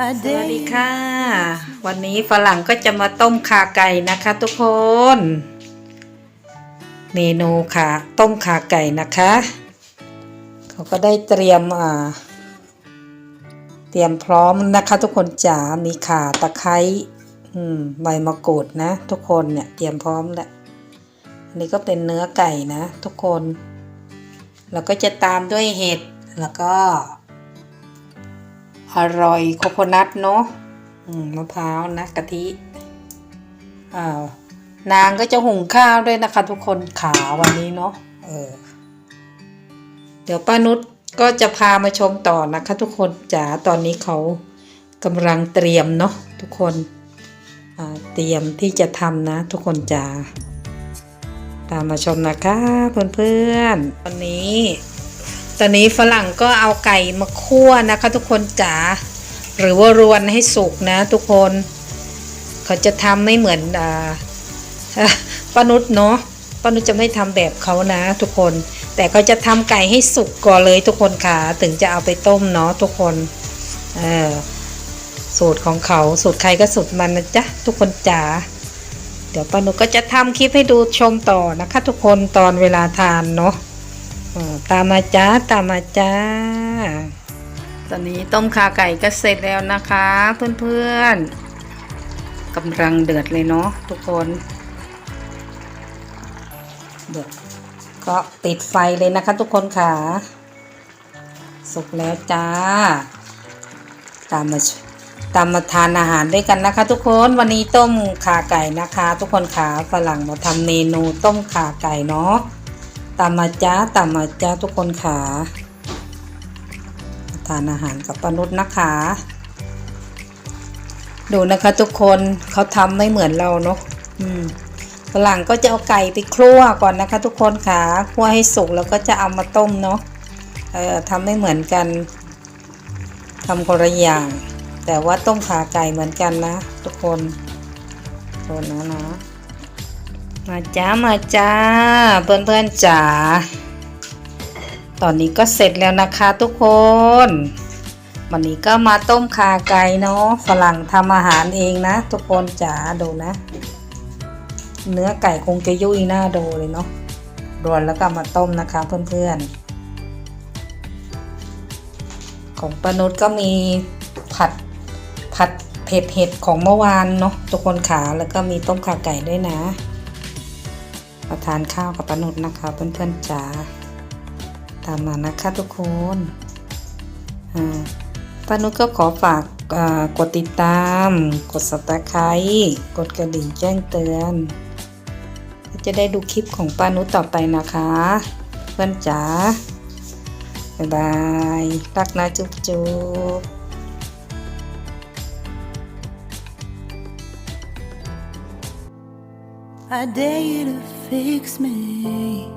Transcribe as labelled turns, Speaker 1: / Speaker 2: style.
Speaker 1: สวัสดีค่ะ วันนี้ฝรั่งก็จะมาต้มขาไก่นะคะทุกคน เมนูค่ะต้มขาไก่นะคะ เขาก็ได้เตรียมอ่า เตรียมพร้อมนะคะ ทุกคนจ๋ามีข่าตะไคร้อืมใบมะกรูดนะ ทุกคนเนี่ยเตรียมพร้อมแล้วอันนี้ก็เป็นเนื้อไก่นะ ทุกคน แล้วก็จะตามด้วยเห็ดแล้วก็ อร่อยโคโคนัทเนาะมะพร้าวนะกะทิอ่านางก็จะหุงข้าวด้วยนะคะ ทุกคนขาวันนี้เนาะเออเดี๋ยวป้านุชก็จะพามาชมต่อนะคะ ทุกคนจ๋าตอนนี้เขากำลังเตรียมเนาะทุกคนเตรียมที่จะทำนะ ทุกคนจ๋าตามมาชมนะคะเพื่อนๆวันนี้ ตอนนี้ฝรั่งก็เอาไก่มาคั่วนะคะทุกคนจ๋าหรือว่ารวนให้สุกนะทุกคน เขาจะทำไม่เหมือนอ่าป้านุชเนาะป้านุชจะไม่ทำแบบเขานะ ทุกคน แต่เขาจะทำไก่ให้สุกก่อนเลยทุกคนค่ะ ถึงจะเอาไปต้มเนาะทุกคนเออสูตรของเขาสูตรใครก็สูตรมันนะจ๊ะทุกคนจ๋าเดี๋ยวป้านุชก็จะทำคลิปให้ดูชมต่อนะคะ ทุกคนตอนเวลาทานเนาะ ตามมาจ้าตามมาจ้า ตอนนี้ต้มขาไก่ก็เสร็จแล้วนะคะ เพื่อนๆกำลังเดือดเลยเนาะทุกคนเดือดก็ปิดไฟเลยนะคะ ทุกคนค่ะ สุกแล้วจ้า ตามมาตามมาทานอาหารด้วยกันนะคะ ทุกคนวันนี้ต้มขาไก่นะคะ ทุกคนขาฝรั่งมาทำเมนูต้มขาไก่เนาะ ตามมาจ้าตามมาจ้าทุกคนขาทานอาหารกับปนุษนะคะดูนะคะทุกคนเขาทำไม่เหมือนเราเนาะอืมฝรั่งก็จะเอาไก่ไปคั่วก่อนนะคะ ทุกคนขาคั่วให้สุกแล้วก็จะเอามาต้มเนาะเออทำไม่เหมือนกันทำคนละอย่าง แต่ว่าต้มขาไก่เหมือนกันนะ ทุกคนโทษนะนะ มาจ้ามาจ้าเพื่อนเพื่อนๆจ๋าตอนนี้ก็เสร็จแล้วนะคะทุกคน วันนี้ก็มาต้มขาไก่เนาะฝรั่งทำอาหารเองนะ ทุกคนจ๋าดูนะ เนื้อไก่คงจะยุ่ยหน้าดูเลยเนาะรวนแล้วก็มาต้มนะคะเพื่อนๆ ของปนุชก็มีผัดผัดเผ็ดเห็ดของเมื่อวานเนาะทุกคนขาแล้วก็มีต้มขาไก่ด้วยนะ มาทานข้าวกับปนุษนะคะเพื่อนๆจ๋าตามมานะคะทุกคนปนุษก็ขอฝากกดติดตาม กด subscribe กดกระดิ่งแจ้งเตือน จะได้ดูคลิปของปานุษต่อไปนะคะ เพื่อนจ๋า บ๊ายบาย รักนะจุ๊บจุ๊บ
Speaker 2: I dare you to fix me